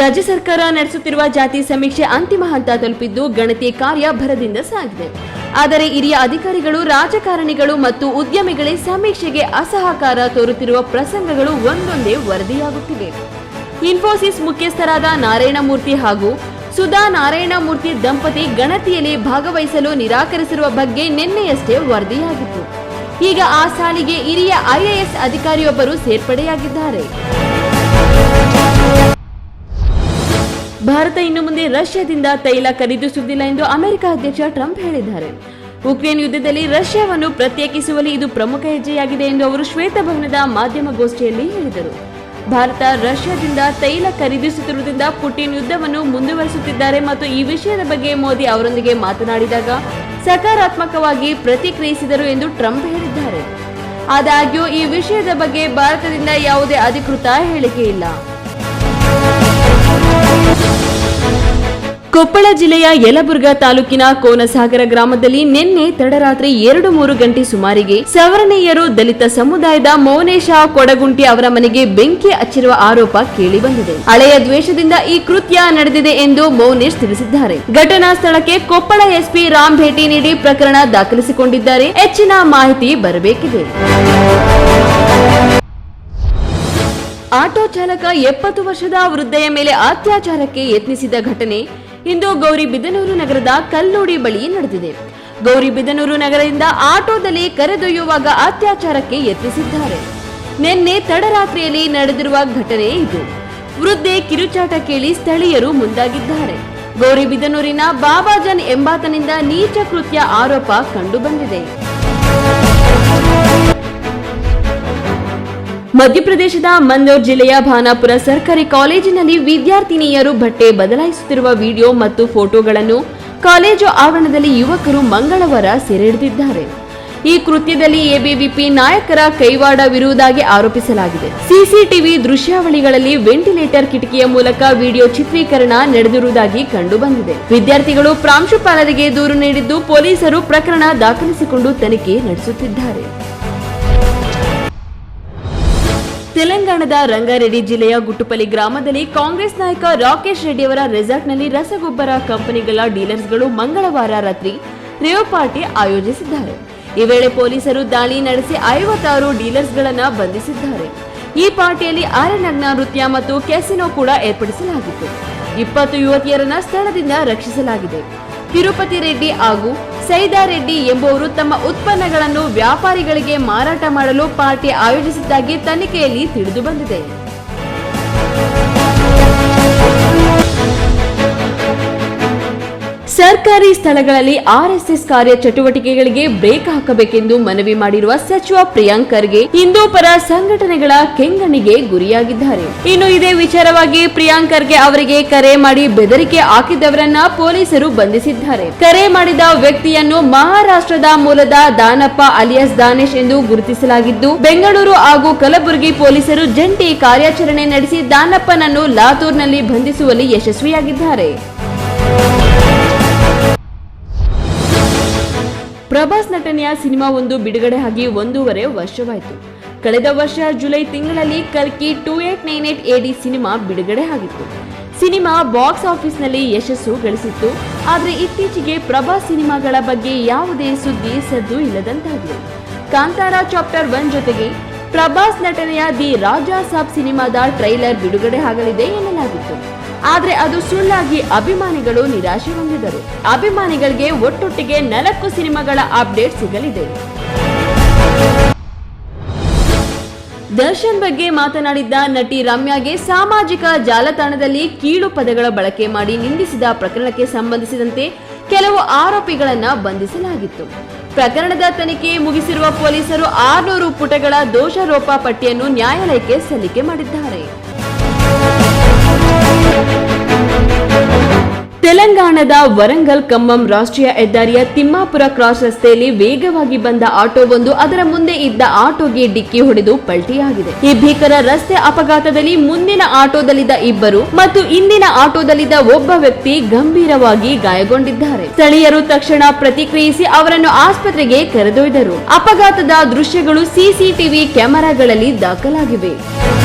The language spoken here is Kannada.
ರಾಜ್ಯ ಸರ್ಕಾರ ನಡೆಸುತ್ತಿರುವ ಜಾತಿ ಸಮೀಕ್ಷೆ ಅಂತಿಮ ಹಂತ ತಲುಪಿದ್ದು ಗಣತಿ ಕಾರ್ಯ ಭರದಿಂದ ಸಾಗಿದೆ. ಆದರೆ ಹಿರಿಯ ಅಧಿಕಾರಿಗಳು, ರಾಜಕಾರಣಿಗಳು ಮತ್ತು ಉದ್ಯಮಿಗಳೇ ಸಮೀಕ್ಷೆಗೆ ಅಸಹಕಾರ ತೋರುತ್ತಿರುವ ಪ್ರಸಂಗಗಳು ಒಂದೊಂದೇ ವರದಿಯಾಗುತ್ತಿವೆ. ಇನ್ಫೋಸಿಸ್ ಮುಖ್ಯಸ್ಥರಾದ ನಾರಾಯಣಮೂರ್ತಿ ಹಾಗೂ ಸುಧಾ ನಾರಾಯಣ ಮೂರ್ತಿ ದಂಪತಿ ಗಣತಿಯಲ್ಲಿ ಭಾಗವಹಿಸಲು ನಿರಾಕರಿಸಿರುವ ಬಗ್ಗೆ ನಿನ್ನೆಯಷ್ಟೇ ವರದಿಯಾಗಿತ್ತು. ಈಗ ಆ ಸಾಲಿಗೆ ಹಿರಿಯ ಐಎಎಸ್ ಅಧಿಕಾರಿಯೊಬ್ಬರು ಸೇರ್ಪಡೆಯಾಗಿದ್ದಾರೆ. ಭಾರತ ಇನ್ನು ಮುಂದೆ ರಷ್ಯಾದಿಂದ ತೈಲ ಖರೀದಿಸುವುದಿಲ್ಲ ಎಂದು ಅಮೆರಿಕ ಅಧ್ಯಕ್ಷ ಟ್ರಂಪ್ ಹೇಳಿದ್ದಾರೆ. ಉಕ್ರೇನ್ ಯುದ್ಧದಲ್ಲಿ ರಷ್ಯಾವನ್ನು ಪ್ರತ್ಯೇಕಿಸುವಲ್ಲಿ ಇದು ಪ್ರಮುಖ ಹೆಜ್ಜೆಯಾಗಿದೆ ಎಂದು ಅವರು ಶ್ವೇತಭವನದ ಮಾಧ್ಯಮಗೋಷ್ಠಿಯಲ್ಲಿ ಹೇಳಿದರು. ಭಾರತ ರಷ್ಯಾದಿಂದ ತೈಲ ಖರೀದಿಸುತ್ತಿರುವುದರಿಂದ ಪುಟಿನ್ ಯುದ್ಧವನ್ನು ಮುಂದುವರಿಸುತ್ತಿದ್ದಾರೆ ಮತ್ತು ಈ ವಿಷಯದ ಬಗ್ಗೆ ಮೋದಿ ಅವರೊಂದಿಗೆ ಮಾತನಾಡಿದಾಗ ಸಕಾರಾತ್ಮಕವಾಗಿ ಪ್ರತಿಕ್ರಿಯಿಸಿದರು ಎಂದು ಟ್ರಂಪ್ ಹೇಳಿದ್ದಾರೆ. ಆದಾಗ್ಯೂ ಈ ವಿಷಯದ ಬಗ್ಗೆ ಭಾರತದಿಂದ ಯಾವುದೇ ಅಧಿಕೃತ ಹೇಳಿಕೆ ಇಲ್ಲ. ಕೊಪ್ಪಳ ಜಿಲ್ಲೆಯ ಯಲಬುರ್ಗ ತಾಲೂಕಿನ ಕೋನಸಾಗರ ಗ್ರಾಮದಲ್ಲಿ ನಿನ್ನೆ ತಡರಾತ್ರಿ ಎರಡು ಮೂರು ಗಂಟೆ ಸುಮಾರಿಗೆ ಸವರ್ಣೀಯರು ದಲಿತ ಸಮುದಾಯದ ಮೌನೇಶ ಕೊಡಗುಂಟಿ ಅವರ ಮನೆಗೆ ಬೆಂಕಿ ಹಚ್ಚಿರುವ ಆರೋಪ ಕೇಳಿಬಂದಿದೆ. ಹಳೆಯ ದ್ವೇಷದಿಂದ ಈ ಕೃತ್ಯ ನಡೆದಿದೆ ಎಂದು ಮೌನೇಶ್ ತಿಳಿಸಿದ್ದಾರೆ. ಘಟನಾ ಸ್ಥಳಕ್ಕೆ ಕೊಪ್ಪಳ ಎಸ್ಪಿ ರಾಮ್ ಭೇಟಿ ನೀಡಿ ಪ್ರಕರಣ ದಾಖಲಿಸಿಕೊಂಡಿದ್ದಾರೆ. ಹೆಚ್ಚಿನ ಮಾಹಿತಿ ಬರಬೇಕಿದೆ. ಆಟೋ ಚಾಲಕ ಎಪ್ಪತ್ತು ವರ್ಷದ ವೃದ್ಧೆಯ ಮೇಲೆ ಅತ್ಯಾಚಾರಕ್ಕೆ ಯತ್ನಿಸಿದ ಘಟನೆ ಇಂದು ಗೌರಿಬಿದನೂರು ನಗರದ ಕಲ್ಲೋಡಿ ಬಳಿ ನಡೆದಿದೆ. ಗೌರಿಬಿದನೂರು ನಗರದಿಂದ ಆಟೋದಲ್ಲಿ ಕರೆದೊಯ್ಯುವಾಗ ಅತ್ಯಾಚಾರಕ್ಕೆ ಯತ್ನಿಸಿದ್ದಾರೆ. ನಿನ್ನೆ ತಡರಾತ್ರಿಯಲ್ಲಿ ನಡೆದಿರುವ ಘಟನೆ ಇದು. ವೃದ್ಧೆ ಕಿರುಚಾಟ ಕೇಳಿ ಸ್ಥಳೀಯರು ಮುಂದಾಗಿದ್ದಾರೆ. ಗೌರಿಬಿದನೂರಿನ ಬಾಬಾಜನ್ ಎಂಬಾತನಿಂದ ನೀಚ ಕೃತ್ಯ ಆರೋಪ ಕಂಡುಬಂದಿದೆ. ಮಧ್ಯಪ್ರದೇಶದ ಮಂದೋರ್ ಜಿಲ್ಲೆಯ ಭಾನಾಪುರ ಸರ್ಕಾರಿ ಕಾಲೇಜಿನಲ್ಲಿ ವಿದ್ಯಾರ್ಥಿನಿಯರು ಬಟ್ಟೆ ಬದಲಾಯಿಸುತ್ತಿರುವ ವಿಡಿಯೋ ಮತ್ತು ಫೋಟೋಗಳನ್ನು ಕಾಲೇಜು ಆವರಣದಲ್ಲಿ ಯುವಕರು ಮಂಗಳವಾರ ಸೆರೆಹಿಡಿದಿದ್ದಾರೆ. ಈ ಕೃತ್ಯದಲ್ಲಿ ಎಬಿವಿಪಿ ನಾಯಕರ ಕೈವಾಡವಿರುವುದಾಗಿ ಆರೋಪಿಸಲಾಗಿದೆ. ಸಿಸಿಟಿವಿ ದೃಶ್ಯಾವಳಿಗಳಲ್ಲಿ ವೆಂಟಿಲೇಟರ್ ಕಿಟಕಿಯ ಮೂಲಕ ವಿಡಿಯೋ ಚಿತ್ರೀಕರಣ ನಡೆದಿರುವುದಾಗಿ ಕಂಡುಬಂದಿದೆ. ವಿದ್ಯಾರ್ಥಿಗಳು ಪ್ರಾಂಶುಪಾಲರಿಗೆ ದೂರು ನೀಡಿದ್ದು ಪೊಲೀಸರು ಪ್ರಕರಣ ದಾಖಲಿಸಿಕೊಂಡು ತನಿಖೆ ನಡೆಸುತ್ತಿದ್ದಾರೆ. ತೆಲಂಗಾಣದ ರಂಗಾರೆಡ್ಡಿ ಜಿಲ್ಲೆಯ ಗುಟ್ಟುಪಲ್ಲಿ ಗ್ರಾಮದಲ್ಲಿ ಕಾಂಗ್ರೆಸ್ ನಾಯಕ ರಾಕೇಶ್ ರೆಡ್ಡಿ ಅವರ ರೆಸಾರ್ಟ್ನಲ್ಲಿ ರಸಗೊಬ್ಬರ ಕಂಪನಿಗಳ ಡೀಲರ್ಸ್ಗಳು ಮಂಗಳವಾರ ರಾತ್ರಿ ರೇವ್ ಪಾರ್ಟಿ ಆಯೋಜಿಸಿದ್ದಾರೆ. ಈ ವೇಳೆ ಪೊಲೀಸರು ದಾಳಿ ನಡೆಸಿ ಐವತ್ತಾರು ಡೀಲರ್ಸ್ಗಳನ್ನು ಬಂಧಿಸಿದ್ದಾರೆ. ಈ ಪಾರ್ಟಿಯಲ್ಲಿ ಆರನಗ್ನ ನೃತ್ಯ ಮತ್ತು ಕ್ಯಾಸಿನೋ ಕೂಡ ಏರ್ಪಡಿಸಲಾಗಿತ್ತು. ಇಪ್ಪತ್ತು ಯುವತಿಯರನ್ನ ಸ್ಥಳದಿಂದ ರಕ್ಷಿಸಲಾಗಿದೆ. ತಿರುಪತಿ ರೆಡ್ಡಿ ಹಾಗೂ ಸೈದಾ ರೆಡ್ಡಿ ಎಂಬುವರು ತಮ್ಮ ಉತ್ಪನ್ನಗಳನ್ನು ವ್ಯಾಪಾರಿಗಳಿಗೆ ಮಾರಾಟ ಮಾಡಲು ಪಾರ್ಟಿ ಆಯೋಜಿಸಿದ್ದಾಗಿ ತನಿಖೆಯಲ್ಲಿ ತಿಳಿದು ಸರ್ಕಾರಿ ಸ್ಥಳಗಳಲ್ಲಿ ಆರ್ಎಸ್ಎಸ್ ಕಾರ್ಯ ಚಟುವಟಿಕೆಗಳಿಗೆ ಬ್ರೇಕ್ ಹಾಕಬೇಕೆಂದು ಮನವಿ ಮಾಡಿರುವ ಸಚಿವ ಪ್ರಿಯಾಂಕ್ ಖರ್ಗೆ ಹಿಂದೂ ಪರ ಸಂಘಟನೆಗಳ ಕೆಂಗಣಿಗೆ ಗುರಿಯಾಗಿದ್ದಾರೆ. ಇನ್ನು ಇದೇ ವಿಚಾರವಾಗಿ ಪ್ರಿಯಾಂಕ್ ಖರ್ಗೆ ಅವರಿಗೆ ಕರೆ ಮಾಡಿ ಬೆದರಿಕೆ ಹಾಕಿದವರನ್ನ ಪೊಲೀಸರು ಬಂಧಿಸಿದ್ದಾರೆ. ಕರೆ ಮಾಡಿದ ವ್ಯಕ್ತಿಯನ್ನು ಮಹಾರಾಷ್ಟ್ರದ ಮೂಲದ ದಾನಪ್ಪ ಅಲಿಯಾಸ್ ದಾನೇಶ್ ಎಂದು ಗುರುತಿಸಲಾಗಿದ್ದು, ಬೆಂಗಳೂರು ಹಾಗೂ ಕಲಬುರಗಿ ಪೊಲೀಸರು ಜಂಟಿ ಕಾರ್ಯಾಚರಣೆ ನಡೆಸಿ ದಾನಪ್ಪನನ್ನು ಲಾತೂರ್ನಲ್ಲಿ ಬಂಧಿಸುವಲ್ಲಿ ಯಶಸ್ವಿಯಾಗಿದ್ದಾರೆ. ಪ್ರಭಾಸ್ ನಟನೆಯ ಸಿನಿಮಾ ಒಂದು ಬಿಡುಗಡೆ ಆಗಿ ಒಂದೂವರೆ ವರ್ಷವಾಯಿತು. ಕಳೆದ ವರ್ಷ ಜುಲೈ ತಿಂಗಳಲ್ಲಿ ಕಲ್ಕಿ two eight nine eight D cinema ಬಿಡುಗಡೆ ಆಗಿತ್ತು. ಸಿನಿಮಾ ಬಾಕ್ಸ್ ಆಫೀಸ್ನಲ್ಲಿ ಯಶಸ್ಸು ಗಳಿಸಿತ್ತು. ಆದರೆ ಇತ್ತೀಚೆಗೆ ಪ್ರಭಾಸ್ ಸಿನಿಮಾಗಳ ಬಗ್ಗೆ ಯಾವುದೇ ಸುದ್ದಿ ಸದ್ದು ಇಲ್ಲದಂತಾಗಿದೆ. ಕಾಂತಾರ ಚಾಪ್ಟರ್ ಒನ್ ಜೊತೆಗೆ ಪ್ರಭಾಸ್ ನಟನೆಯ ದಿ ರಾಜಾ ಸಾಬ್ ಸಿನಿಮಾದ ಟ್ರೈಲರ್ ಬಿಡುಗಡೆ ಆಗಲಿದೆ ಎನ್ನಲಾಗಿತ್ತು. ಆದರೆ ಅದು ಸುಳ್ಳಾಗಿ ಅಭಿಮಾನಿಗಳು ನಿರಾಶೆ ಹೊಂದಿದರು. ಅಭಿಮಾನಿಗಳಿಗೆ ಒಟ್ಟೊಟ್ಟಿಗೆ ನಾಲ್ಕು ಸಿನಿಮಾಗಳ ಅಪ್ಡೇಟ್ ಸಿಗಲಿದೆ. ದರ್ಶನ್ ಬಗ್ಗೆ ಮಾತನಾಡಿದ್ದ ನಟಿ ರಮ್ಯಾಗೆ ಸಾಮಾಜಿಕ ಜಾಲತಾಣದಲ್ಲಿ ಕೀಳು ಪದಗಳ ಬಳಕೆ ಮಾಡಿ ನಿಂದಿಸಿದ ಪ್ರಕರಣಕ್ಕೆ ಸಂಬಂಧಿಸಿದಂತೆ ಕೆಲವು ಆರೋಪಿಗಳನ್ನು ಬಂಧಿಸಲಾಗಿತ್ತು. ಪ್ರಕರಣದ ತನಿಖೆ ಮುಗಿಸಿರುವ ಪೊಲೀಸರು ಆರ್ನೂರು ಪುಟಗಳ ದೋಷಾರೋಪ ಪಟ್ಟಿಯನ್ನು ನ್ಯಾಯಾಲಯಕ್ಕೆ ಸಲ್ಲಿಕೆ ಮಾಡಿದ್ದಾರೆ. ತೆಲಂಗಾಣದ ವರಂಗಲ್ ಕಮ್ಮಂ ರಾಷ್ಟ್ರೀಯ ಹೆದ್ದಾರಿಯ ತಿಮ್ಮಾಪುರ ಕ್ರಾಸ್ ರಸ್ತೆಯಲ್ಲಿ ವೇಗವಾಗಿ ಬಂದ ಆಟೋವೊಂದು ಅದರ ಮುಂದೆ ಇದ್ದ ಆಟೋಗೆ ಡಿಕ್ಕಿ ಹೊಡೆದು ಪಲ್ಟಿಯಾಗಿದೆ. ಈ ಭೀಕರ ರಸ್ತೆ ಅಪಘಾತದಲ್ಲಿ ಮುಂದಿನ ಆಟೋದಲ್ಲಿದ್ದ ಇಬ್ಬರು ಮತ್ತು ಇಂದಿನ ಆಟೋದಲ್ಲಿದ್ದ ಒಬ್ಬ ವ್ಯಕ್ತಿ ಗಂಭೀರವಾಗಿ ಗಾಯಗೊಂಡಿದ್ದಾರೆ. ಸ್ಥಳೀಯರು ತಕ್ಷಣ ಪ್ರತಿಕ್ರಿಯಿಸಿ ಅವರನ್ನು ಆಸ್ಪತ್ರೆಗೆ ಕರೆದೊಯ್ದರು. ಅಪಘಾತದ ದೃಶ್ಯಗಳು ಸಿಸಿಟಿವಿ ಕ್ಯಾಮೆರಾಗಳಲ್ಲಿ ದಾಖಲಾಗಿವೆ.